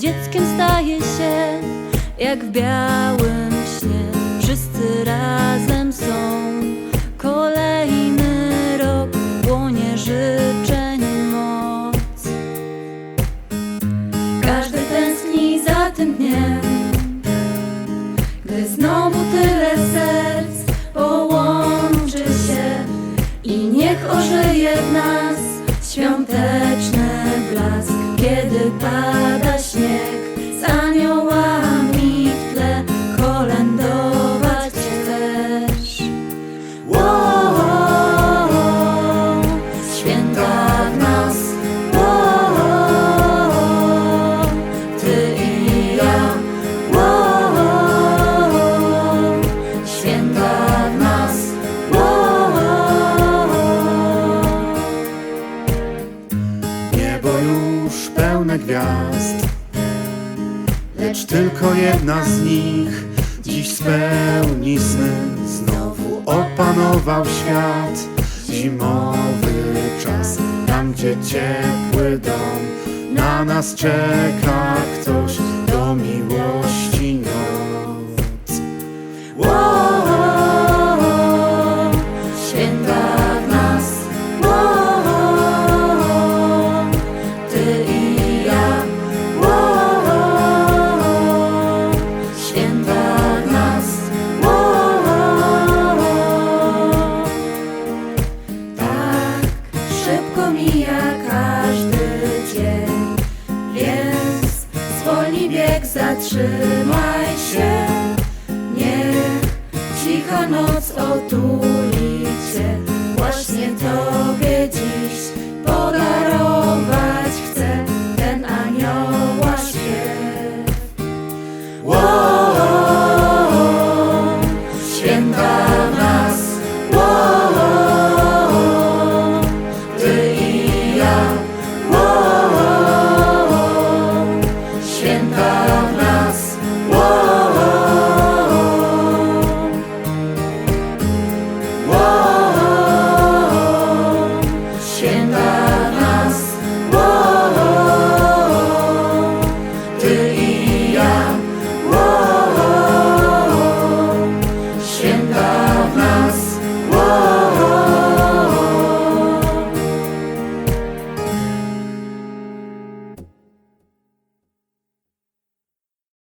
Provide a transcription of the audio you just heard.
Dzieckiem staje się jak w białym śnie. Wszyscy razem są. Kolejny rok płonie życzeń moc. Każdy tęskni za tym dniem, gdy znowu tyle serc połączy się i niech ożyje w nas świąteczny blask, kiedy pada gwiazd. Lecz tylko jedna z nich Dziś spełni sny. Znowu opanował świat Zimowy czas. Tam gdzie ciepły dom Na nas czeka ktoś zwolnij bieg, zatrzymaj się. Niech cicha noc otuli cię Właśnie podarowała